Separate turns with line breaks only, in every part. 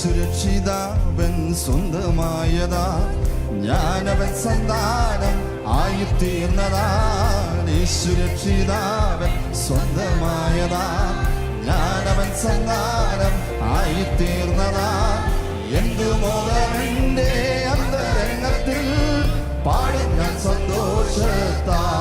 യേശുരക്ഷിതാവൻ സ്വന്തമായതാ. ഞാനവൻ സന്താനം ആയിത്തീർന്നതാ. സുരക്ഷിതാവൻ സ്വന്തമായതാ. ഞാനവൻ സന്താനം ആയിത്തീർന്നതാ. എന്തു മോഹമെന്റെ അന്തരംഗത്തിൽ പാടുന്ന സന്തോഷത്താ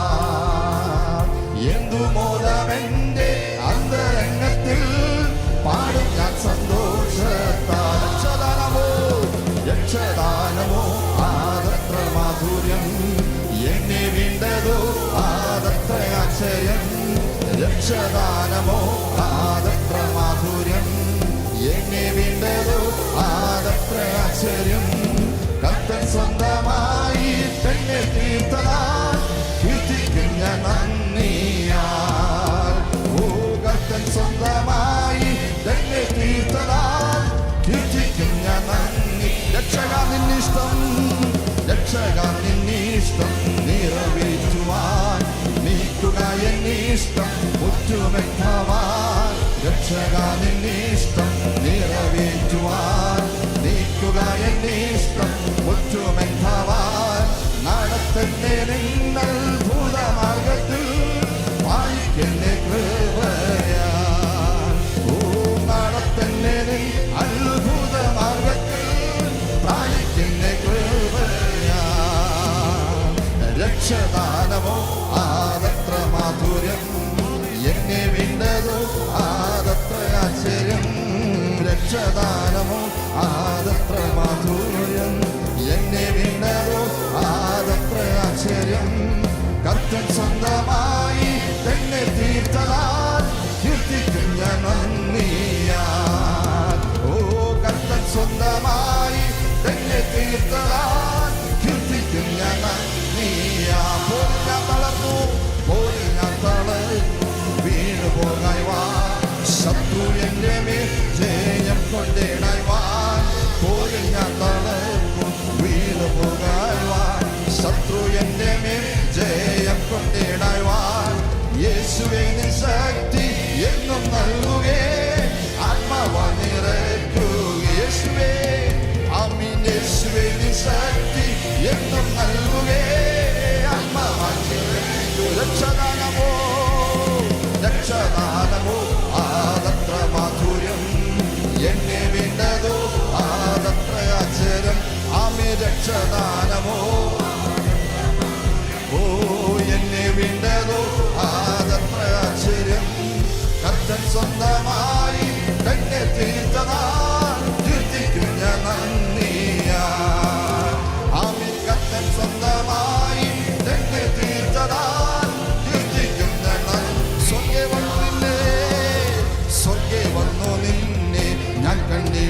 രക്ഷദാനമോ ആദത്ര മാധുര്യം എന്നെ വീണ്ടതോ ആദത്ര ആശ്ചര്യം കത്തൻ സ്വന്തമായി തന്നെ തീർത്തതാ കീർത്തിക്കും ഞാൻ നന്ദിയാൽ. ഓ കത്തൻ സ്വന്തമായി തന്നെ തീർത്തതാ കീർത്തിക്കും ഞാൻ നന്ദി. രക്ഷക നിന്നിഷ്ടം രക്ഷക നിന്നിഷ്ടം നിറവേറ്റുവാൻ നീക്കുക എന്നിഷ്ടം മുറ്റുമെത്താവാൻ രക്ഷക നിന്നിഷ്ടം നിറവേറ്റുവാൻ രക്ഷദാനമോ ആദത്ര മാധുര്യം എന്നെ വീണ്ടതോ ആദത്ര ആശ്ചര്യം. കർത്തൻ സ്വന്തമായി എന്നെ തീർത്തതാ കീർത്തിക്കും ഓ കർത്തൻ സ്വന്തമായി എന്നെ തീർത്തതാ കീർത്തിക്കും ഞാൻ നന്ദിയാ പോലും ഞാൻ പോകായി വാ. ശത്രു എന്റെ മേൽ ജയം യേശുവേ നിൻ ശക്തി എന്നും നൽകുകേ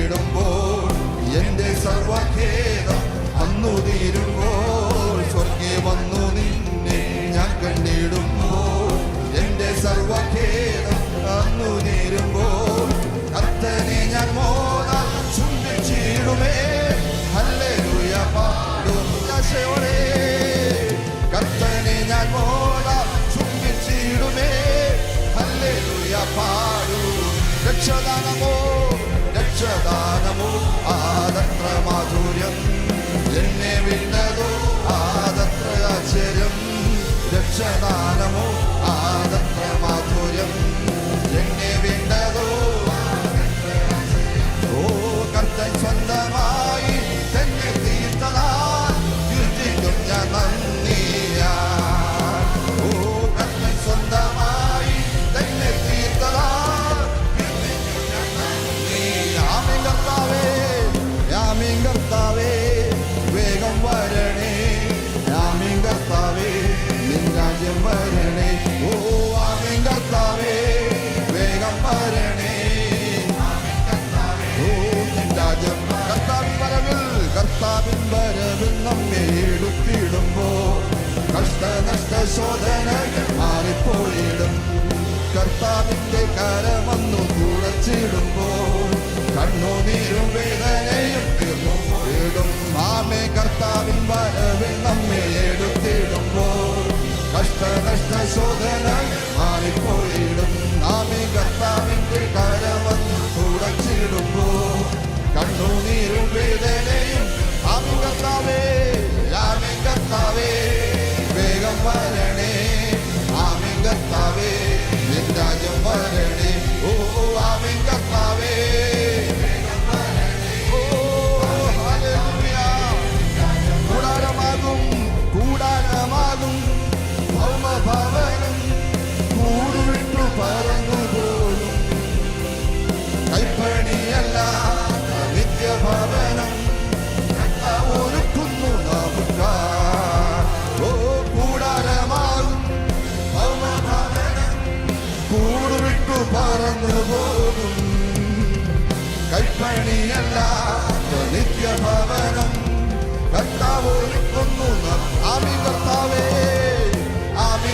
കണ്ടിടുമ്പോൾ എന്റെ സർവഖേദം അന്നു തീരുമ്പോൾ സ്വർഗി വന്നു നിന്നെ ഞാൻ കണ്ടിടുമ്പോൾ എന്റെ സർവഖേദം അന്നു തീരുമ്പോൾ അത്തനെ ഞാൻ മോദ ചുംബിച്ചിടുമേ. ഹല്ലേലൂയ പാടും കർത്തനെ ഞാൻ ഹല്ലേലൂയ ആദത്ര കഷ്ടനഷ്ട ശോധനകൾ മാറിപ്പോയിടും കർത്താവിന്റെ കരമന്നു തുളച്ചിടുമ്പോൾ കണ്ണുനീരും വേദനയും തീർന്നും ആമേ കർത്താവിൻ വരവിൽ നമ്മെ എടുത്തിടുമ്പോൾ കഷ്ടനഷ്ട ശോധന മണിയല്ല നിത്യഭവനം കർത്താവ് ഒരുക്കുന്നു ആമി കർത്താവേ. ആമി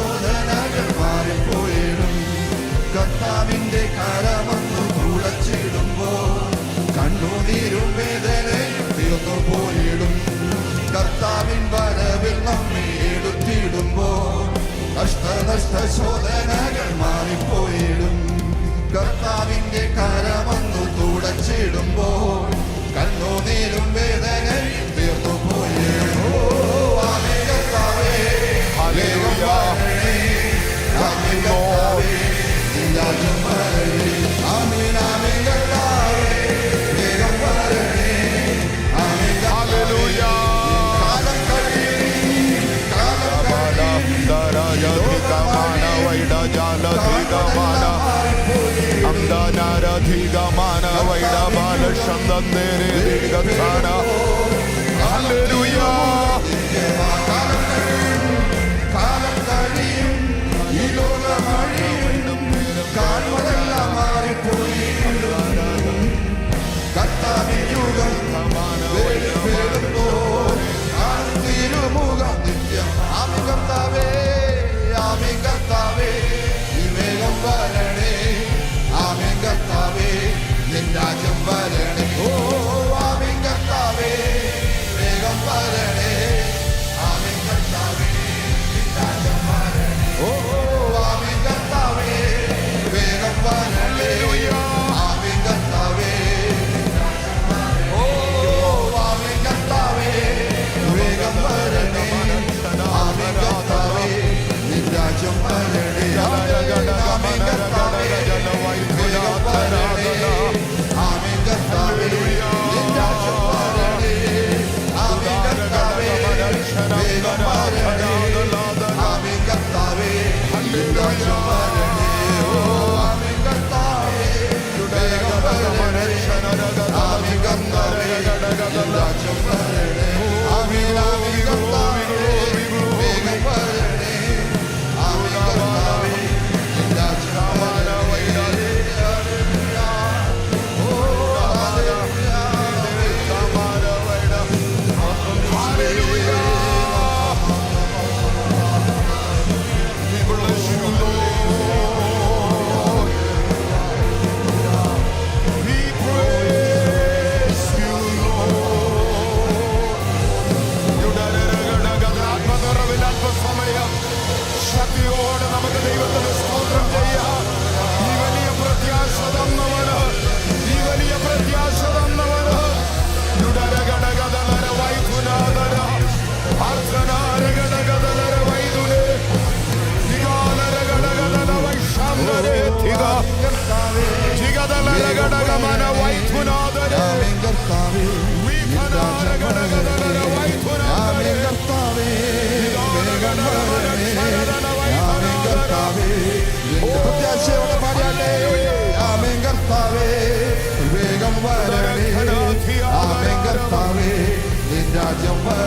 ശോധനകൾ മാറിപ്പോയിടും കർത്താവിന്റെ കരമൊന്നു തുളച്ചിടുമ്പോ കണ്ണുനീരും വേദനയും തീർന്നു പോയിടും. കർത്താവിൻ വരവിൽ നമ്മെ എടുത്തിടുമ്പോ കഷ്ടനഷ്ട ശോധനകൾ മാറിപ്പോയിടും. കർത്താവിന്റെ കരമൊന്നു തുടച്ചിടുമ്പോൾ കണ്ണുനീരും വേദനയും ഗമന അന്താനാരധികമാന വൈഡ ബാലശന്തേരെ ദീർഘാന ഇതാ ജിഗദലരഗടഗമന വൈതുനാദര കർത്താവേ വീപനാരഗടഗദര വൈതുനാദര കർത്താവേ കർത്താവേ പ്രത്യാശയോടെ പാടിയാട്ടെ ആമേൻ കർത്താവേ വേഗം വരണേ ആമേൻ കർത്താവേ നിൻ രാജ്യം വരണേ